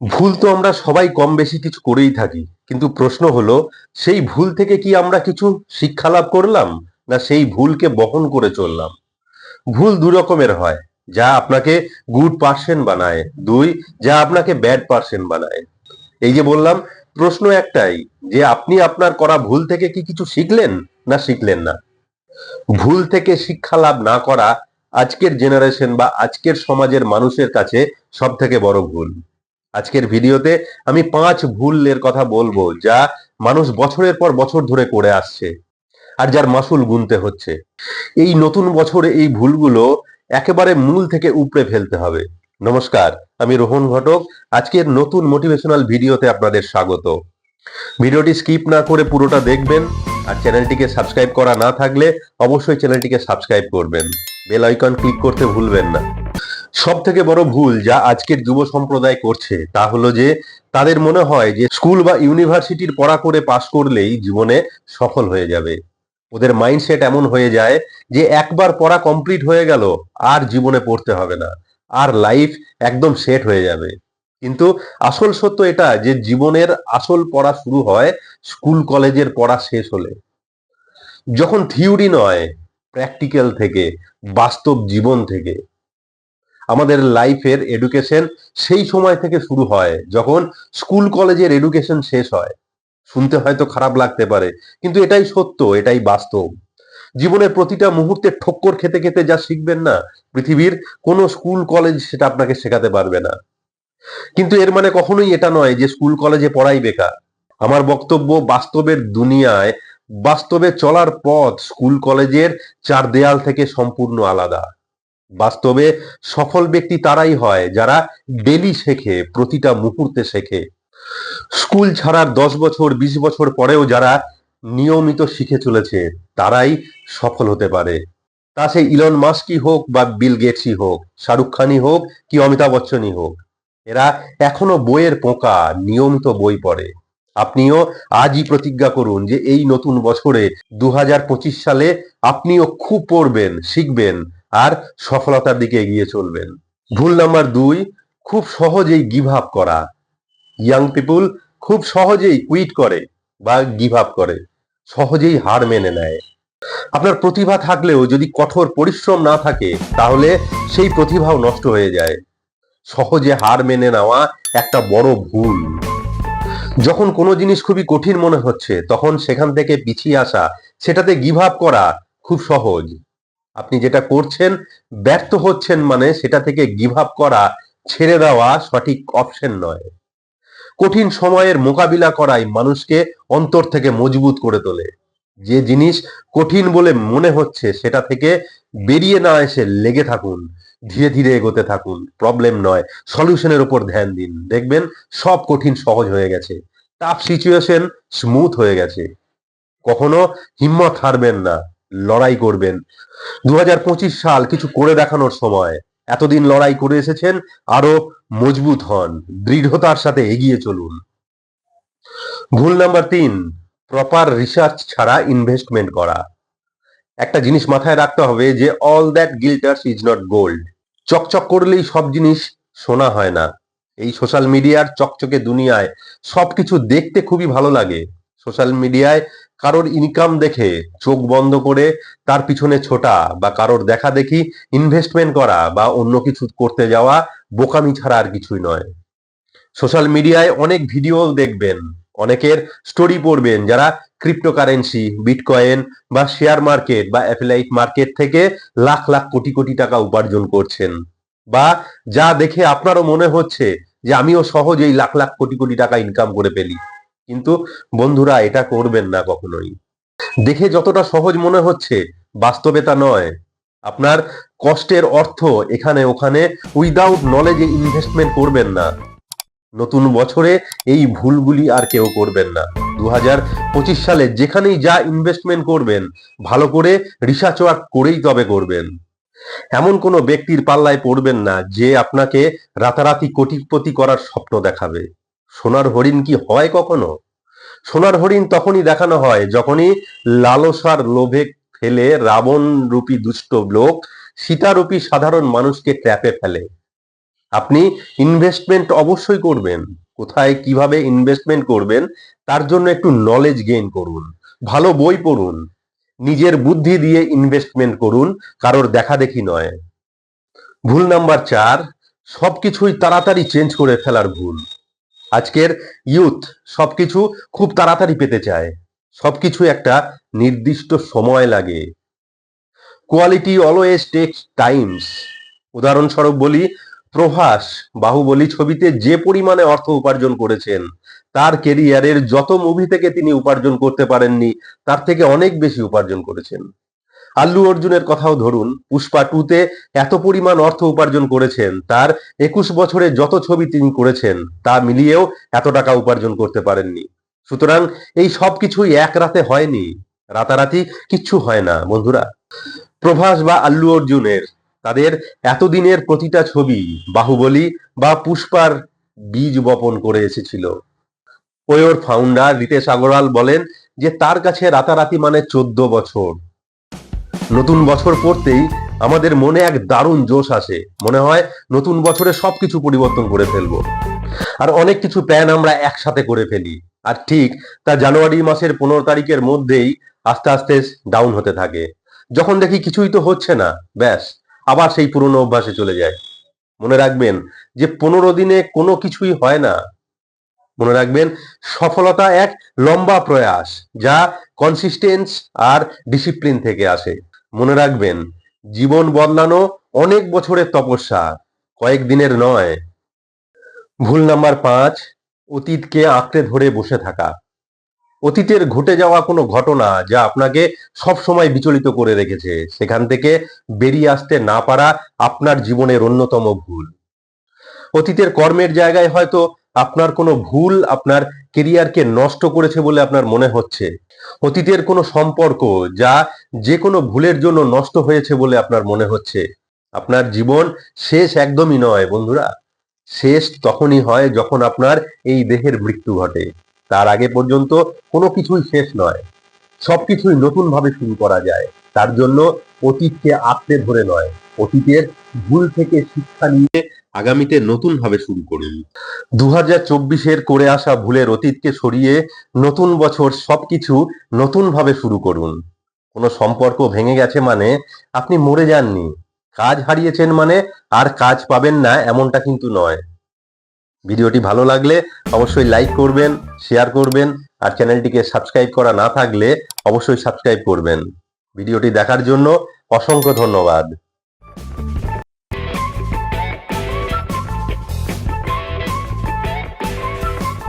ভুল তো আমরা সবাই কম বেশি কিছু করেই থাকি, কিন্তু প্রশ্ন হলো, সেই ভুল থেকে কি আমরা কিছু শিক্ষা লাভ করলাম, না সেই ভুলকে বহন করে চললাম? ভুল দু রকমের হয়, যা আপনাকে গুড পার্সন বানায়, দুই, যা আপনাকে ব্যাড পার্সন বানায়। এই যে বললাম, প্রশ্ন একটাই, যে আপনি আপনার করা ভুল থেকে কি কিছু শিখলেন, না শিখলেন না? ভুল থেকে শিক্ষা লাভ না করা আজকের জেনারেশন বা আজকের সমাজের মানুষের কাছে সব থেকে বড় ভুল। আজকের ভিডিওতে আমি পাঁচ ভুলের কথা বলব যা মানুষ বছরের পর বছর ধরে করে আসছে আর যার মাসুল গুনতে হচ্ছে। এই নতুন বছরে এই ভুলগুলো একেবারে মূল থেকে উপড়ে ফেলতে হবে। নমস্কার, আমি রোহন ঘটক। আজকের নতুন মোটিভেশনাল ভিডিওতে আপনাদের স্বাগত। ভিডিওটি স্কিপ না করে পুরোটা দেখবেন আর চ্যানেলটিকে সাবস্ক্রাইব করা না থাকলে অবশ্যই চ্যানেলটিকে সাবস্ক্রাইব করবেন। বেল আইকন ক্লিক করতে ভুলবেন না। সব থেকে বড় ভুল যা আজকের যুব সম্প্রদায় করছে তা হলো যে, তাদের মনে হয় যে স্কুল বা ইউনিভার্সিটির পড়া করে পাশ করলেই জীবনে সফল হয়ে যাবে। ওদের মাইন্ডসেট এমন হয়ে যায় যে একবার পড়া কমপ্লিট হয়ে গেল, আর জীবনে পড়তে হবে না, আর লাইফ একদম সেট হয়ে যাবে। কিন্তু আসল সত্য এটা যে জীবনের আসল পড়া শুরু হয় স্কুল কলেজের পড়া শেষ হলে। যখন থিওরি নয়, প্র্যাকটিক্যাল থেকে, বাস্তব জীবন থেকে আমাদের লাইফের এডুকেশন সেই সময় থেকে শুরু হয়, যখন স্কুল কলেজের এডুকেশন শেষ হয়। শুনতে হয়তো খারাপ লাগতে পারে, কিন্তু এটাই সত্য, এটাই বাস্তব। জীবনের প্রতিটা মুহূর্তে ঠক্কর খেতে খেতে যা শিখবেন না, পৃথিবীর কোনো স্কুল কলেজ সেটা আপনাকে শেখাতে পারবে না। কিন্তু এর মানে কখনোই এটা নয় যে স্কুল কলেজে পড়াই বেকার। আমার বক্তব্য বাস্তবের দুনিয়ায়, বাস্তবে চলার পথ স্কুল কলেজের চার দেয়াল থেকে সম্পূর্ণ আলাদা। বাস্তবে সফল ব্যক্তি তারাই হয় যারা ডেলি শেখে, প্রতিটা মুহূর্তে শেখে। স্কুল ছাড়ার দশ বছর, বিশ বছর পরেও যারা নিয়মিত শিখে চলেছে, তারাই সফল হতে পারে। তা সে ইলন মাস্কই হোক বা বিল গেটসই হোক, শাহরুখ খানই হোক কি অমিতাভ বচ্চনই হোক, এরা এখনও বইয়ের পোকা, নিয়মিত বই পড়ে। আপনিও আজই প্রতিজ্ঞা করুন যে এই নতুন বছরে দু হাজার পঁচিশ সালে আপনিও খুব পড়বেন, শিখবেন আর সফলতার দিকে এগিয়ে চলবেন। ভুল নাম্বার দুই, খুব সহজেই গিভ আপ করা। ইয়াং পিপুল খুব সহজেই কুইট করে বা গিভ আপ করে, সহজেই হার মেনে নেয়। আপনার প্রতিভা থাকলেও যদি কঠোর পরিশ্রম না থাকে, তাহলে সেই প্রতিভাও নষ্ট হয়ে যায়। সহজে হার মেনে নেওয়া একটা বড় ভুল। যখন কোনো জিনিস খুবই কঠিন মনে হচ্ছে, তখন সেখান থেকে পিছিয়ে আসা, সেটাতে গিভ আপ করা খুব সহজ। আপনি যেটা করছেন, ব্যর্থ হচ্ছেন মানে সেটা থেকে গিভ আপ করা, ছেড়ে দেওয়া সঠিক অপশন নয়। কঠিন সময়ের মোকাবিলা করাই মানুষকে অন্তর থেকে মজবুত করে তোলে। যে জিনিস কঠিন বলে মনে হচ্ছে সেটা থেকে বেরিয়ে না এসে লেগে থাকুন, ধীরে ধীরে এগোতে থাকুন প্রবলেম নয় সলিউশনের উপর ধ্যান দিন। দেখবেন সব কঠিন সহজ হয়ে গেছে। টাফ সিচুয়েশন স্মুথ হয়ে গেছে। কখনো হিম্মত হারবেন না। লড়াই করবেন। দু হাজার পঁচিশ সাল কিছু করে দেখানোর সময় এতদিন লড়াই করে এসেছেন, আরও মজবুত হন, দৃঢ়তার সাথে এগিয়ে চলুন। ভুল নাম্বার তিন প্রপার রিসার্চ ছাড়া ইনভেস্টমেন্ট করা। একটা জিনিস মাথায় রাখতে হবে যে all that glitters is not gold চকচক করলেই সব জিনিস শোনা হয় না। এই সোশ্যাল মিডিয়ার চকচকে দুনিয়ায় সবকিছু দেখতে খুবই ভালো লাগে। সোশ্যাল মিডিয়ায় কারোর ইনকাম দেখে চোখ বন্ধ করে তার পিছনে ছোটা বা কারোর দেখা দেখি ইনভেস্টমেন্ট করা বা অন্য কিছু করতে যাওয়া বোকামি ছাড়া আর কিছুই নয়। সোশ্যাল মিডিয়ায় অনেক ভিডিও দেখবেন, অনেকের স্টোরি পড়বেন যারা ক্রিপ্টোকারেন্সি বিটকয়েন বা শেয়ার মার্কেট বা অ্যাফিলাইট মার্কেট থেকে লাখ লাখ কোটি কোটি টাকা উপার্জন করছেন বা যা দেখে আপনারও মনে হচ্ছে যে আমিও সহজেই লাখ লাখ কোটি কোটি টাকা ইনকাম করে ফেলি। কিন্তু বন্ধুরা এটা করবেন না কখনোই। দেখে যতটা সহজ মনে হচ্ছে, বাস্তবে তা নয়। আপনার কষ্টের অর্থ এখানে ওখানে উইদাউট নলেজে ইনভেস্টমেন্ট করবেন না। নতুন বছরে এই ভুলগুলি আর কেউ করবেন না। দু সালে যেখানেই যা ইনভেস্টমেন্ট করবেন, ভালো করে রিসার্চ ওয়ার্ক করেই তবে করবেন। এমন কোনো ব্যক্তির পাল্লায় পড়বেন না যে আপনাকে রাতারাতি কোটিপতি করার স্বপ্ন দেখাবে। সোনার হরিণ কি হয় কখনো? সোনার হরিণ তখনই দেখানো হয় যখনই লালসার লোভে ফেলে রাবণ রূপী দুষ্ট লোক সীতারূপী সাধারণ মানুষকে ট্র্যাপে ফেলে। আপনি ইনভেস্টমেন্ট অবশ্যই করবেন। কোথায় কীভাবে ইনভেস্টমেন্ট করবেন তার জন্য একটু নলেজ গেইন করুন, ভালো বই পড়ুন, নিজের বুদ্ধি দিয়ে ইনভেস্টমেন্ট করুন, কারোর দেখা দেখি নয়। ভুল নাম্বার চার, সবকিছুই তাড়াতাড়ি চেঞ্জ করে ফেলার ভুল। আজকের ইউথ সবকিছু খুব তাড়াতাড়ি পেতে চায়। সবকিছু একটা নির্দিষ্ট সময় লাগে। কোয়ালিটি অলওয়েজ টেক্স টাইমস উদাহরণস্বরূপ বলি, প্রভাস বাহুবলী ছবিতে যে পরিমাণে অর্থ উপার্জন করেছেন, তার কেরিয়ারের যত মুভি থেকে তিনি উপার্জন করতে পারেননি, তার থেকে অনেক বেশি উপার্জন করেছেন। আল্লু অর্জুনের কথাও ধরুন, পুষ্পা টুতে এত পরিমাণ অর্থ উপার্জন করেছেন, তার একুশ বছরে যত ছবি তিনি করেছেন, তা মিলিয়েও এত টাকা উপার্জন করতে পারেননি। সুতরাং এই সব কিছুই এক রাতে হয়নি, রাতারাতি কিচ্ছু হয় না, বন্ধুরা। প্রভাস বা আল্লু অর্জুনের তাদের এতদিনের প্রতিটা ছবি বাহুবলী বা পুষ্পার বীজ বপন করে এসেছিল। ওয়োর ফাউন্ডার রিতেশ আগরওয়াল বলেন যে, তার কাছে রাতারাতি মানে চোদ্দ বছর। নতুন বছর পড়তেই আমাদের মনে এক দারুণ জোশ আসে। মনে হয় নতুন বছরে সবকিছু পরিবর্তন করে ফেলব। আর অনেক কিছু প্ল্যান আমরা একসাথে করে ফেলি। আর ঠিক তা জানুয়ারি মাসের পনেরো তারিখের মধ্যেই আস্তে আস্তে ডাউন হতে থাকে। যখন দেখি কিছুই তো হচ্ছে না, ব্যাস, আবার সেই পুরনো অভ্যাসে চলে যায়। মনে রাখবেন যে পনেরো দিনে কোনো কিছুই হয় না। মনে রাখবেন সফলতা এক লম্বা প্রয়াস যা কনসিস্টেন্স আর ডিসিপ্লিন থেকে আসে। মনে রাখবেন, জীবন বদলানো অনেক বছরের তপস্যা, কয়েক দিনের নয়। ভুল নাম্বার পাঁচ, অতীতকে আঁকড়ে ধরে বসে থাকা। অতীতের ঘটে যাওয়া কোনো ঘটনা যা আপনাকে সব সময় বিচলিত করে রেখেছে, সেখান থেকে বেরিয়ে আসতে না পারা আপনার জীবনের অন্যতম ভুল। অতীতের কর্মের জায়গায় হয়তো আপনার কোনো ভুল আপনার কেরিয়ারকে নষ্ট করেছে বলে আপনার মনে হচ্ছে? অতীতের কোনো সম্পর্ক যা যে কোনো ভুলের জন্য নষ্ট হয়েছে বলে আপনার মনে হচ্ছে? আপনার জীবন শেষ একদমই নয়, বন্ধুরা। শেষ তখনই হয় যখন আপনার এই দেহের মৃত্যু ঘটে। তার আগে পর্যন্ত কোনো কিছুই শেষ নয়। সবকিছুই নতুন ভাবে শুরু করা যায়। তার জন্য অতীতকে আঁকড়ে ধরে নয়। অতীতের ভুল থেকে শিক্ষা নিয়ে আগামীতে নতুন ভাবে শুরু করুন। দু হাজার চব্বিশের করে আসা ভুলের অতীতকে সরিয়ে নতুন বছর সবকিছু নতুন ভাবে শুরু করুন। কোনো সম্পর্ক ভেঙে গেছে মানে আপনি মরে যাননি। কাজ হারিয়েছেন মানে আর কাজ পাবেন না এমনটা কিন্তু নয়। ভিডিওটি ভালো লাগলে অবশ্যই লাইক করবেন, শেয়ার করবেন, আর চ্যানেলটিকে সাবস্ক্রাইব করা না থাকলে অবশ্যই সাবস্ক্রাইব করবেন। ভিডিওটি দেখার জন্য অসংখ্য ধন্যবাদ।